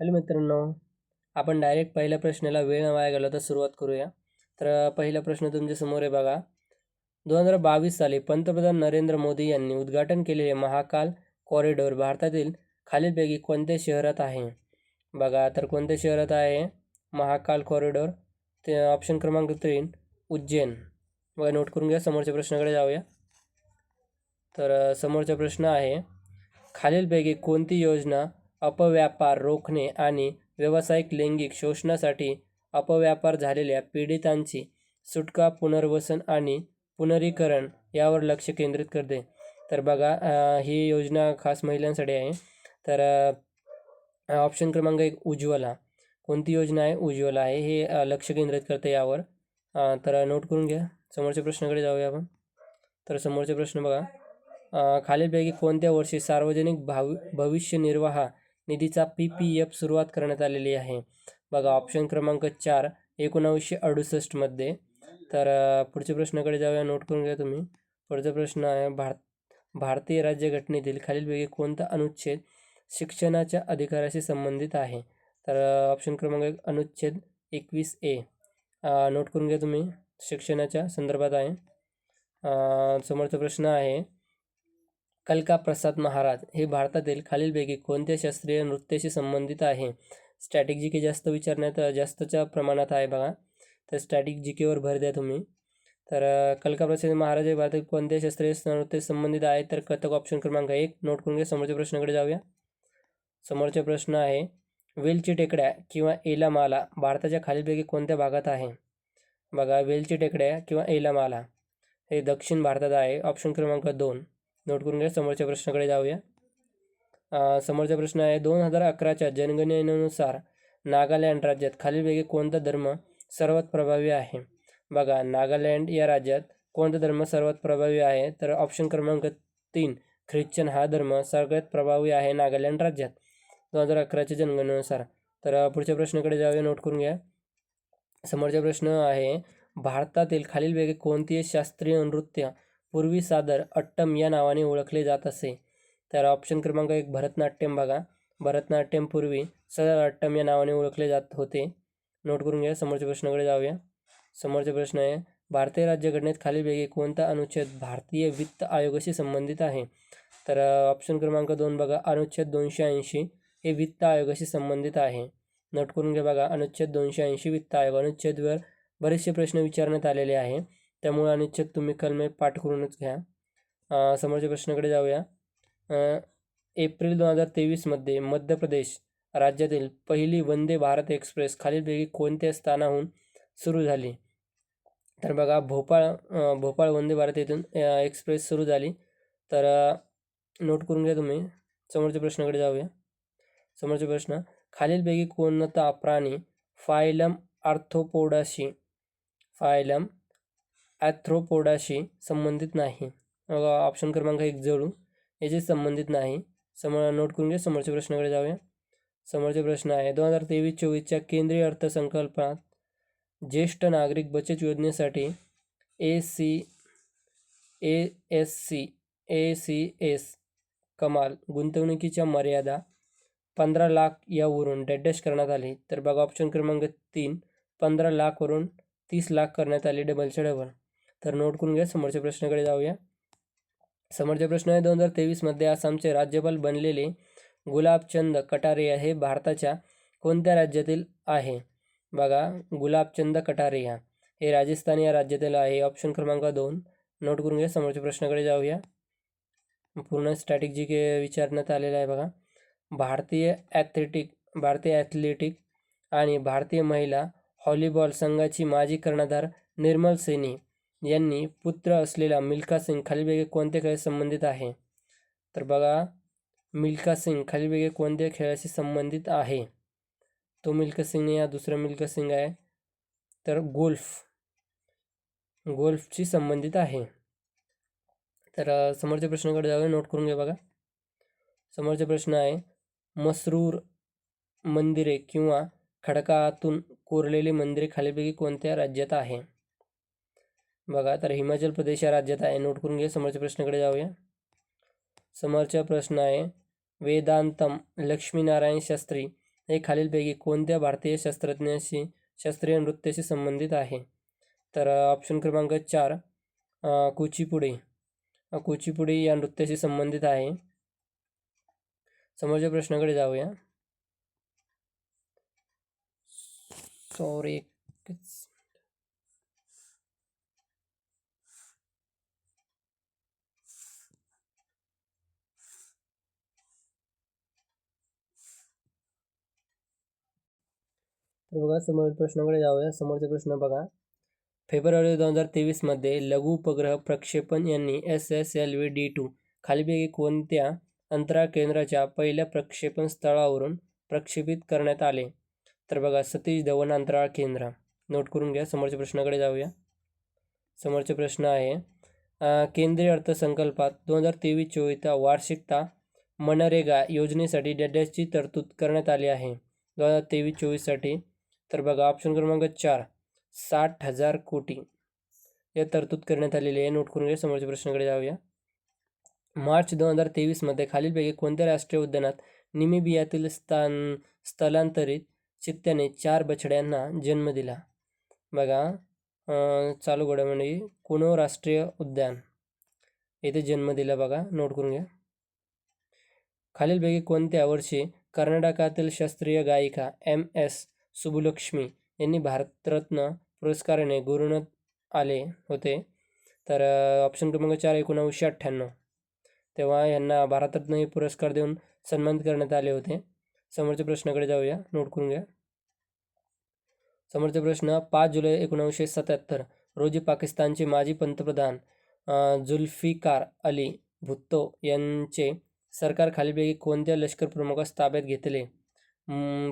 Hello मित्रांनो आपण direct पहिल्या प्रश्नाला वेळ न वाया गेला तर सुरुवात करूया. तर पहिला प्रश्न तुमच्यासमोर आहे बघा. दोन हजार बावीस साली पंतप्रधान नरेंद्र मोदी यांनी उद्घाटन केलेले महाकाल कॉरिडॉर भारतातील खालीलपैकी कोणत्या शहरात आहे? बघा तर कोणत्या शहरात आहे? महाकाल कॉरिडॉर ते ऑप्शन क्रमांक तीन उज्जैन. बघा नोट करून घ्या समोरच्या प्रश्नाकडे जाऊया. तर समोरचा प्रश्न आहे खालीलपैकी कोणती योजना अपव्यापार रोखणे आणि व्यावसायिक लैंगिक शोषणासाठी अपव्यापार झालेल्या पीडितांची सुटका पुनर्वसन आणि पुनरीकरण यावर लक्ष केंद्रित करते. तर बघा ही योजना खास महिलांसाठी आहे. तर ऑप्शन क्रमांक एक उज्ज्वला. कोणती योजना आहे? उज्ज्वला आहे. हे लक्ष केंद्रित करते यावर. तर नोट करून घ्या. समोरच्या प्रश्नाकडे जाऊया आपण. तर समोरचे प्रश्न बघा. खालीलपैकी कोणत्या वर्षी सार्वजनिक भाव भविष्य निर्वाह निधीचा पी पी एफ सुरुवात करण्यात आलेली आहे. बघा ऑप्शन क्रमांक चार एकोणावीसशे अडुसष्टमध्ये तर पुढच्या प्रश्नाकडे जाऊया. नोट करून घ्या तुम्ही. पुढचा प्रश्न आहे भारत भारतीय राज्यघटनेतील खालीलपैकी कोणता अनुच्छेद शिक्षणाच्या अधिकाराशी संबंधित आहे? तर ऑप्शन क्रमांक एक अनुच्छेद एकवीस ए. नोट करून घ्या तुम्ही. शिक्षणाच्या संदर्भात आहे. समोरचा प्रश्न आहे कलका प्रसाद महाराज हे भारतातील खालीलपैकी कोणत्या शास्त्रीय नृत्याशी संबंधित आहे? स्टॅटिक जी के जास्त विचारण्यात जास्तच्या प्रमाणात आहे बघा. तर स्टॅटिक जी केवर भर द्या तुम्ही. तर कलका प्रसाद महाराज हे भारतातील कोणत्या शास्त्रीय नृत्य संबंधित आहे? तर कथक ऑप्शन क्रमांक एक. नोट करून घ्या. समोरच्या प्रश्नाकडे जाऊया. समोरचा प्रश्न आहे वेलची टेकड्या किंवा एलामाला भारताच्या खालीलपैकी कोणत्या भागात आहे? बघा वेलची टेकड्या किंवा एलामाला हे दक्षिण भारतात आहे. ऑप्शन क्रमांक दोन. नोट करून घ्या. समोरच्या प्रश्नाकडे जाऊया. समोरचा प्रश्न आहे दोन हजार अकराच्या जनगणनेनुसार नागालँड राज्यात खालीलपैकी कोणता धर्म सर्वात प्रभावी आहे? बघा नागालँड या राज्यात कोणता धर्म सर्वात प्रभावी आहे? तर ऑप्शन क्रमांक तीन ख्रिश्चन हा धर्म सगळ्यात प्रभावी आहे नागालँड राज्यात. दोन हजार अकराच्या जनगणनेनुसार. तर पुढच्या प्रश्नाकडे जाऊया नोट करून घ्या. समोरचा प्रश्न आहे भारतातील खालीलपैकी कोणते शास्त्रीय नृत्य पूर्वी सादर अट्टम या नावाने ओळखले जात असे. तर ऑप्शन क्रमांक एक भरतनाट्यम बघा. भरतनाट्यम पूर्वी सदर अट्टम या नावाने ओळखले जात होते. नोट करून घ्या समोरच्या प्रश्नाकडे जाऊया. समोरचा प्रश्न आहे भारतीय राज्यघटनेत खालीलपैकी कोणता अनुच्छेद भारतीय वित्त आयोगाशी संबंधित आहे? तर ऑप्शन क्रमांक दोन बघा. अनुच्छेद दोनशे ऐंशी हे वित्त आयोगाशी संबंधित आहे. नोट करून घ्या बघा अनुच्छेद दोनशे ऐंशी वित्त आयोग अनुच्छेदवर बरेचसे प्रश्न विचारण्यात आलेले आहे. त्यामुळे अनुच्छेद तुम्ही कलमे पाठ करूनच घ्या. समोरच्या प्रश्नाकडे जाऊया. एप्रिल दोन हजार तेवीसमध्ये मध्य प्रदेश राज्यातील पहिली वंदे भारत एक्सप्रेस खालीलपैकी कोणत्या स्थानाहून सुरू झाली? तर बघा भोपाळ भोपाळ वंदे भारत येथून एक्सप्रेस सुरू झाली. तर नोट करून घ्या तुम्ही. समोरच्या प्रश्नाकडे जाऊया. समोरचे प्रश्न खालीलपैकी कोणता प्राणी फायलम आर्थ्रोपोडाशी फायलम ॲथ्रोपोडाशी संबंधित नाही. बघा ऑप्शन क्रमांक एक जळू याचे संबंधित नाही. समोर नोट करून घ्या. समोरच्या प्रश्नाकडे जाऊया. समोरचे प्रश्न आहे. दोन हजार तेवीस चोवीसच्या केंद्रीय अर्थसंकल्पात ज्येष्ठ नागरिक बचत योजनेसाठी A C A S C A C S कमाल गुंतवणुकीच्या मर्यादा पंधरा लाख यावरून डॅडॅश करण्यात आली. तर बघा ऑप्शन क्रमांक तीन पंधरा लाखवरून तीस लाख करण्यात आले डबलच्या डबल तर नोट करून घ्या समोरच्या प्रश्नाकडे जाऊया. समोरचा प्रश्न आहे दोन हजार तेवीसमध्ये आसामचे राज्यपाल बनलेले गुलाबचंद कटारिया हे भारताच्या कोणत्या राज्यातील आहे? बघा गुलाबचंद कटारिया हे. राजस्थान या राज्यातील आहे. ऑप्शन क्रमांक दोन. नोट करून घ्या समोरच्या प्रश्नाकडे जाऊया. पूर्ण स्टॅटिक जी के विचारण्यात आलेलं आहे बघा. भारतीय ॲथलेटिक भारतीय ॲथलेटिक आणि भारतीय महिला हॉलीबॉल संघाची माजी कर्णधार निर्मल सेनी यांनी पुत्र असलेला मिल्खा सिंग खालीलपैकी कोणत्या खेळ संबंधित आहे? तर बघा मिल्खा सिंग खालीलपैकी कोणत्या खेळाशी संबंधित आहे? तो मिल्खा सिंग नाही हा दुसरा मिल्खा सिंग आहे. तर गोल्फ गोल्फशी संबंधित आहे. तर समोरच्या प्रश्नाकडे जाऊया नोट करून घ्या बघा. समोरचा प्रश्न आहे मसरूर मंदिरे किंवा खडकातून कोरलेली मंदिरे खालीपैकी कोणत्या राज्यात आहे? बघा, तर हिमाचल प्रदेश या राज्यात आहे. नोट करून घ्या, समोरच्या प्रश्नाकडे समोरचा प्रश्न आहे, वेदांतम लक्ष्मीनारायण शास्त्री हे खालीलपैकी कोणत्या भारतीय शास्त्रज्ञाशी, शास्त्रीय नृत्याशी संबंधित आहे? तर ऑप्शन क्रमांक चार कुचिपुडी. कुचिपुडी या नृत्याशी संबंधित आहे. समोरच्या प्रश्नाकडे जाऊया. सॉरी तर बघा समोर प्रश्नाकडे जाऊया. समोरचा प्रश्न बघा. फेब्रुवारी दोन हजार तेवीसमध्ये लघु उपग्रह प्रक्षेपण यांनी S S L V D two खालीपैकी कोणत्या अंतराळ केंद्राच्या पहिल्या प्रक्षेपण स्थळावरून प्रक्षेपित करण्यात आले? तर बघा सतीश धवन अंतराळ केंद्र. नोट करून घ्या. समोरच्या प्रश्नाकडे जाऊया. समोरचे प्रश्न आहे केंद्रीय अर्थसंकल्पात दोन हजार तेवीस चोवीसचा वार्षिकता मनरेगा योजनेसाठी डॅडॅसची तरतूद करण्यात आली आहे. दोन हजार तेवीस चोवीससाठी तर बघा ऑप्शन क्रमांक चार. साठ हजार कोटी. या तरतूद करण्यात आलेली आहे. नोट करून घ्या. समोरच्या प्रश्नाकडे जाऊया. मार्च दोन हजार तेवीसमध्ये खालीलपैकी कोणत्या राष्ट्रीय उद्यानात निमिबियातील स्थान स्थलांतरित चित्त्याने चार बछड्यांना जन्म दिला? बघा चालू घडामोडी. कुणो राष्ट्रीय उद्यान? येथे जन्म दिला बघा. नोट करून घ्या. खालीलपैकी कोणत्या वर्षी कर्नाटकातील शास्त्रीय गायिका एम एस सुबुलक्ष्मी यांनी भारतरत्न पुरस्काराने गौरवण्यात आले होते. तर ऑप्शन क्रमांक चार एकोणावीसशे अठ्ठ्याण्णव. तेव्हा यांना भारतरत्न हे पुरस्कार देऊन सन्मानित करण्यात आले होते. समोरच्या प्रश्नाकडे जाऊया. नोट करून घ्या. समोरचा प्रश्न पाच जुलै एकोणावीसशे सत्याहत्तर रोजी पाकिस्तानचे माजी पंतप्रधान जुल्फिकार अली भुत्तो यांचे सरकार खालीपैकी कोणत्या लष्कर प्रमुखास ताब्यात घेतले?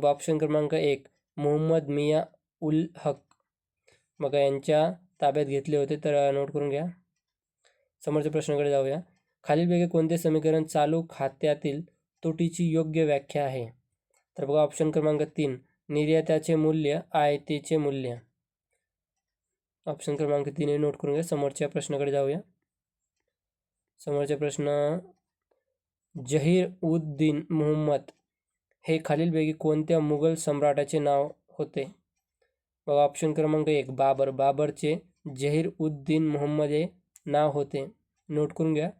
ऑप्शन क्रमांक एक मोहम्मद मिया उल हक. बघा यांच्या ताब्यात घेतले होते तर नोट करून घ्या. समोरच्या प्रश्नाकडे जाऊया. खालीलपैकी कोणते समीकरण चालू खात्यातील तुटीची योग्य व्याख्या आहे? तर बघा ऑप्शन क्रमांक तीन निर्याताचे मूल्य आयतेचे मूल्य. ऑप्शन क्रमांक तीन हे नोट करून घ्या. समोरच्या प्रश्नाकडे जाऊया. समोरचा प्रश्न जहीर उद दीन हे खालीलपैकी कोणत्या मुघल सम्राटाचे नाव होते? बघा ऑप्शन क्रमांक एक बाबर. बाबरचे जहीर उद दीन हे नाव होते. नोट करून घ्या.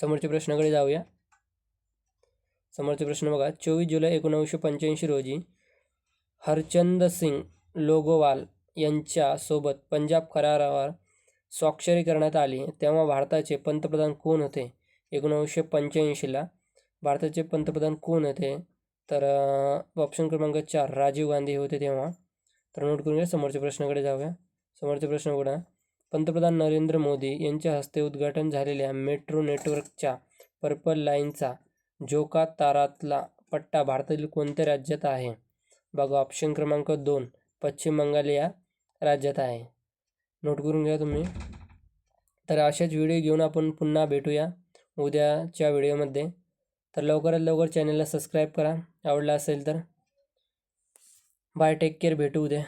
समोरच्या प्रश्नाकडे जाऊया. समोरचा प्रश्न बघा. चोवीस जुलै एकोणावीसशे पंच्याऐंशी रोजी हरचंद सिंग लोगोवाल यांच्यासोबत पंजाब करारावर स्वाक्षरी करण्यात आली. तेव्हा भारताचे पंतप्रधान कोण होते? एकोणावीसशे पंच्याऐंशीला भारताचे पंतप्रधान कोण होते? तर ऑप्शन क्रमांक चार राजीव गांधी होते तेव्हा. तर नोट करून घ्या समोरच्या प्रश्नाकडे जाऊया. समोरचा प्रश्न बघा पंतप्रधान नरेंद्र मोदी यांच्या हस्ते उद्घाटन झालेल्या मेट्रो नेटवर्कच्या पर्पल लाईनचा जोका तारातला पट्टा भारतातील कोणत्या राज्यात आहे? बघा ऑप्शन क्रमांक दोन पश्चिम बंगाल या राज्यात आहे. नोट करून घ्या तुम्ही. तर अशाच व्हिडिओ घेऊन आपण पुन्हा भेटूया उद्याच्या व्हिडिओमध्ये तर लवकरात लवकर चॅनलला सबस्क्राईब करा. आवडला असेल तर. बाय टेक केअर भेटू उद्या.